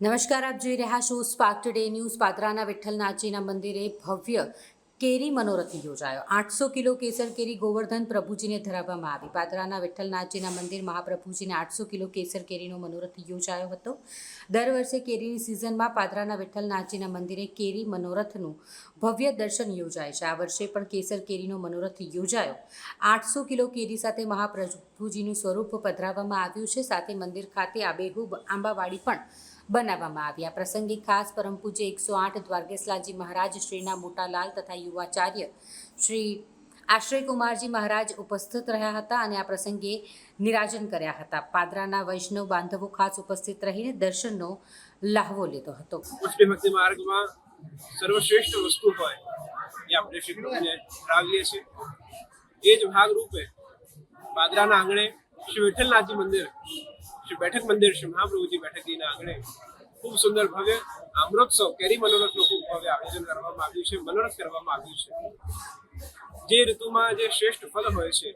નમસ્કાર, આપ જોઈ રહ્યા છો સ્પાર્ક ટુડે ન્યૂઝ પાદરાના વિઠ્ઠલનાથજીના મંદિરે ભવ્ય કેરી મનોરથ યોજાયો. આઠસો કિલો કેસર કેરી ગોવર્ધન પ્રભુજીને ધરાવવામાં આવી. પાદરાના વિઠ્ઠલનાથજીના મંદિર મહાપ્રભુજીને આઠસો કિલો કેસર કેરીનો મનોરથ યોજાયો હતો. દર વર્ષે કેરીની સિઝનમાં પાદરાના વિઠ્ઠલનાથજીના મંદિરે કેરી મનોરથનું ભવ્ય દર્શન યોજાય છે. આ વર્ષે પણ કેસર કેરીનો મનોરથ યોજાયો. આઠસો કિલો કેરી સાથે મહાપ્રભુજીનું સ્વરૂપ પધરાવવામાં આવ્યું છે. સાથે મંદિર ખાતે આબેહૂબ આંબાવાડી પણ બનાવવામાં આવ્યા પ્રસંગે ખાસ પરમ પૂજ્ય એકસો આઠ દ્વારકેશલાલજી મહારાજ, શ્રીના મોટા લાલ તથા યુવાચાર્ય શ્રી આશ્રયકુમારજી મહારાજ ઉપસ્થિત રહ્યા હતા અને આ પ્રસંગે નિરાજન કર્યા હતા. પાદરાના વૈષ્ણવ બાંધવો ખાસ ઉપસ્થિત રહીને દર્શનનો લાહવો લીધો હતો. માર્ગમાં સર્વશ્રેષ્ઠ વસ્તુ હોય એ આપણે શ્રી પ્રભુને ધરાવીએ છીએ. એ જ ભાગરૂપે પાદરાના આંગણે શ્રી વિઠ્ઠલનાથજી મંદિર બેઠક મંદિર શ્રી મહાપ્રભુજી બેઠકજીના આંગણે ખૂબ સુંદર ભવ્ય અમૃતસવ કેરી મનોરથનું ખૂબ ભવ્ય આયોજન કરવામાં આવ્યું છે મનોરથ કરવામાં આવ્યું છે. જે ઋતુમાં જે શ્રેષ્ઠ ફલ હોય છે,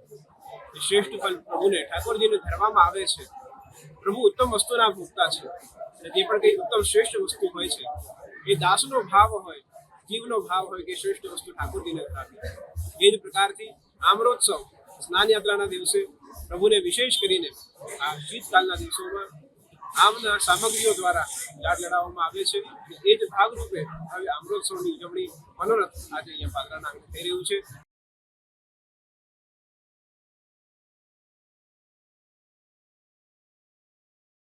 એ શ્રેષ્ઠ ફલ પ્રભુને, ઠાકોરજીને ધરવામાં આવે છે. પ્રભુ ઉત્તમ વસ્તુના ભોગતા છે અને જે પણ કંઈ ઉત્તમ શ્રેષ્ઠ વસ્તુ હોય છે, એ દાસનો ભાવ હોય, જીવનો ભાવ હોય કે શ્રેષ્ઠ વસ્તુ ઠાકોરજીને ધરાવી. એ જ પ્રકારથી આમરોત્સવ સ્નાન યાત્રાના દિવસે પ્રભુને વિશેષ કરીને આ શીતકાલના દિવસોમાં આમના સામગ્રીઓ દ્વારા ઝાડ લડાવવામાં આવે છે. એ જ ભાગરૂપે હવે આમરોત્સવની ઉજવણી મનોરથ આજે અહીંયા પાદરાના થઈ રહ્યું છે.